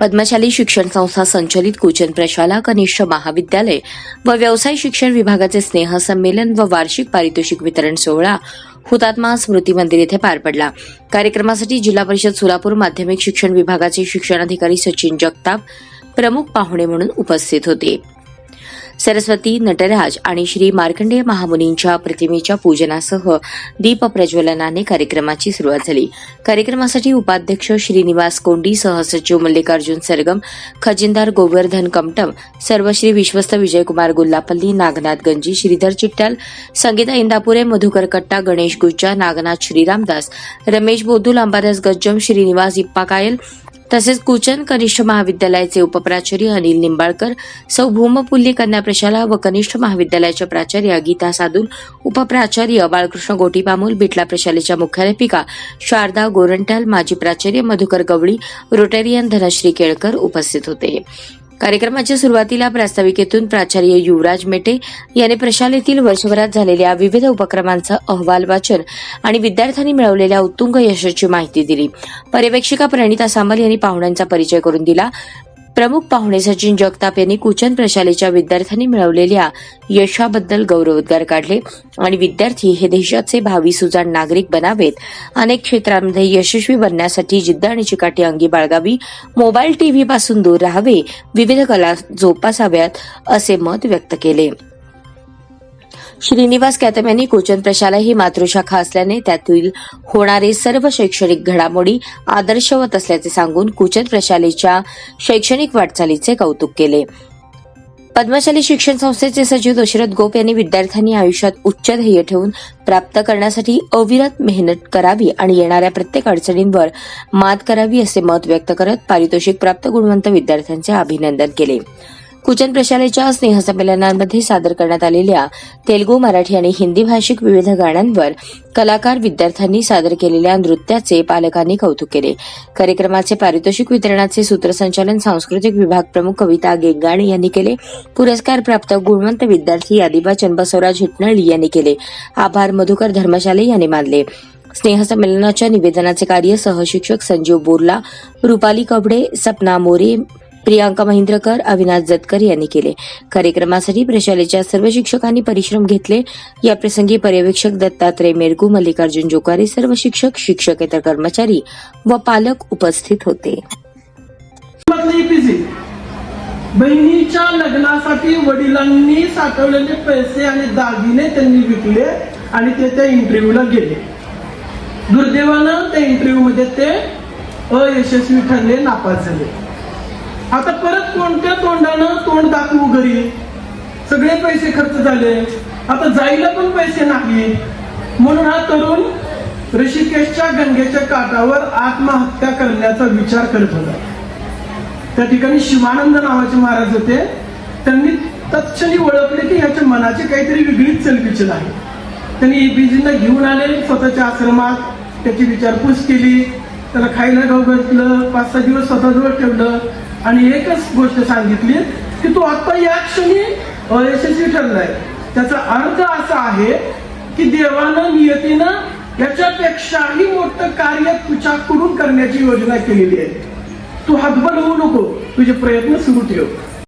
पद्मशाली शिक्षण संस्था संचलित कुचन प्रशाला कनिष्ठ महाविद्यालय व व्यवसाय शिक्षण विभागाचे स्नेह संमेलन व वार्षिक पारितोषिक वितरण सोहळा हुतात्मा स्मृती मंदिर येथे पार पडला. कार्यक्रमासाठी जिल्हा परिषद सोलापूर माध्यमिक शिक्षण विभागाचे शिक्षणाधिकारी सचिन जगताप प्रमुख पाहुणे म्हणून उपस्थित होते. सरस्वती नटराज आणि श्री मार्कंडेय महामुनींच्या प्रतिमेच्या पूजनासह दीप प्रज्वलनाने कार्यक्रमाची सुरुवात झाली. कार्यक्रमासाठी उपाध्यक्ष श्रीनिवास कोंडी सहसचिव मल्लिकार्जुन सरगम खजिनदार गोवर्धन कमटम सर्वश्री विश्वस्त विजयकुमार गुल्लापल्ली नागनाथ गंजी श्रीधर चिट्टल संगीता इंदापुरे मधुकर कट्टा गणेश गुज्जा नागनाथ श्रीरामदास रमेश बोधुल अंबादास गज्जम श्रीनिवास इप्पा कायल तसेच कुचन कनिष्ठ महाविद्यालयाचे उपप्राचार्य अनिल निंबाळकर सौ भूमपुल्ली कन्या प्रशाला व कनिष्ठ महाविद्यालयाच्या प्राचार्य गीता साधून उपप्राचार्य बाळकृष्ण गोटीबामूल बिटला प्रशालेच्या मुख्याध्यापिका शारदा गोरंट्याल माजी प्राचार्य मधुकर गवळी रोटेरियन धनश्री केळकर उपस्थित होते. कार्यक्रमाच्या सुरुवातीला प्रास्ताविकेतून प्राचार्य युवराज मेटे यांनी प्रशालेतील वर्षभरात झालेल्या विविध उपक्रमांचं अहवाल वाचन आणि विद्यार्थ्यांनी मिळवलेल्या उत्तुंग यशाची माहिती दिली. पर्यवेक्षिका प्रणिता सांबल यांनी पाहुण्यांचा परिचय करून दिला. प्रमुख पाहुणे सचिन जगताप यांनी कुचन प्रशालेच्या विद्यार्थ्यांनी मिळवलेल्या यशाबद्दल गौरवोद्गार काढले. आणि विद्यार्थी हे देशाचे भावी सुजाण नागरिक बनावेत. अनेक क्षेत्रांमध्ये यशस्वी बनण्यासाठी जिद्द आणि चिकाटी अंगी बाळगावी. मोबाईल टीव्ही पासून दूर राहावे. विविध कला जोपासाव्यात असे मत व्यक्त केले. श्रीनिवास कॅतम यांनी कोचन प्रशाला ही मातृशाखा असल्याने त्यातील होणारे सर्व शैक्षणिक घडामोडी आदर्शवत असल्याचे सांगून कुचन प्रशालेच्या शैक्षणिक वाटचालीचे कौतुक केले. पद्मशाली शिक्षण संस्थेचे सचिव दशरथ गोप यांनी विद्यार्थ्यांनी आयुष्यात उच्च ध्येय ठेवून प्राप्त करण्यासाठी अविरत मेहनत करावी आणि येणाऱ्या प्रत्येक अडचणींवर मात करावी असे मत व्यक्त करत पारितोषिक प्राप्त गुणवंत विद्यार्थ्यांचे अभिनंदन केले. कुचन प्रशालेच्या स्नेहसंमेलनांमध्ये सादर करण्यात आलेल्या तेलगू मराठी आणि हिंदी भाषिक विविध गाण्यांवर कलाकार विद्यार्थ्यांनी सादर केलेल्या नृत्याचे पालकांनी कौतुक केले. कार्यक्रमाचे पारितोषिक वितरणाचे सूत्रसंचालन सांस्कृतिक विभाग प्रमुख कविता गेंगाणी यांनी केले. पुरस्कार प्राप्त गुणवंत विद्यार्थी यादिबा चंबसवराज हिटनळी यांनी केले. आभार मधुकर धर्मशाले यांनी मानले. स्नेहसंमेलनाच्या निवेदनाचे कार्य सहशिक्षक संजीव बोर्ला रुपाली कबडे सपना मोरे प्रियांका महिंद्रकर अविनाश जतकर यांनी केले. कार्यक्रमासाठी प्रशालेच्या सर्व शिक्षकांनी परिश्रम घेतले. या प्रसंगी पर्यवेक्षक दत्तात्रय मेरगू मल्लिकार्जुन जोकारे सर्व शिक्षक शिक्षकेतर कर्मचारी व पालक उपस्थित होते. बहिणीच्या लग्नासाठी वडिलांनी साठवलेले पैसे आणि दागिने त्यांनी विकले आणि ते त्या इंटरव्ह्यूला गेले. दुर्दैवानं त्या इंटरव्ह्यू मध्ये ते अयशस्वी ठरले नापास झाले. आता परत कोणत्या तोंडानं तोंड दाखवू घरी? सगळे पैसे खर्च झाले. आता जायला पण पैसे नाही. म्हणून हा तरुण ऋषिकेशच्या गंगेच्या काठावर आत्महत्या करण्याचा विचार करत होता. त्या ठिकाणी शिवानंद नावाचे महाराज होते. त्यांनी तत्क्षणी ओळखले की ह्याच्या मनाची काहीतरी वेगळीच चलबिचल आहे. त्यांनी एपीजींना घेऊन आले स्वतःच्या आश्रमात त्याची विचारपूस केली. त्याला खायला गाव घातलं पाच सहा दिवस स्वतःजवळ ठेवलं आणि एकच गोष्ट सांगितली की तू आत्ता या क्षणी अयशस्वी ठरलाय. त्याचा अर्थ असा आहे की देवानं नियतीनं याच्यापेक्षाही मोठं कार्य तुझ्याकडून करण्याची योजना केलेली आहे. तू हातबल होऊ नको तुझे प्रयत्न सुरू ठेव.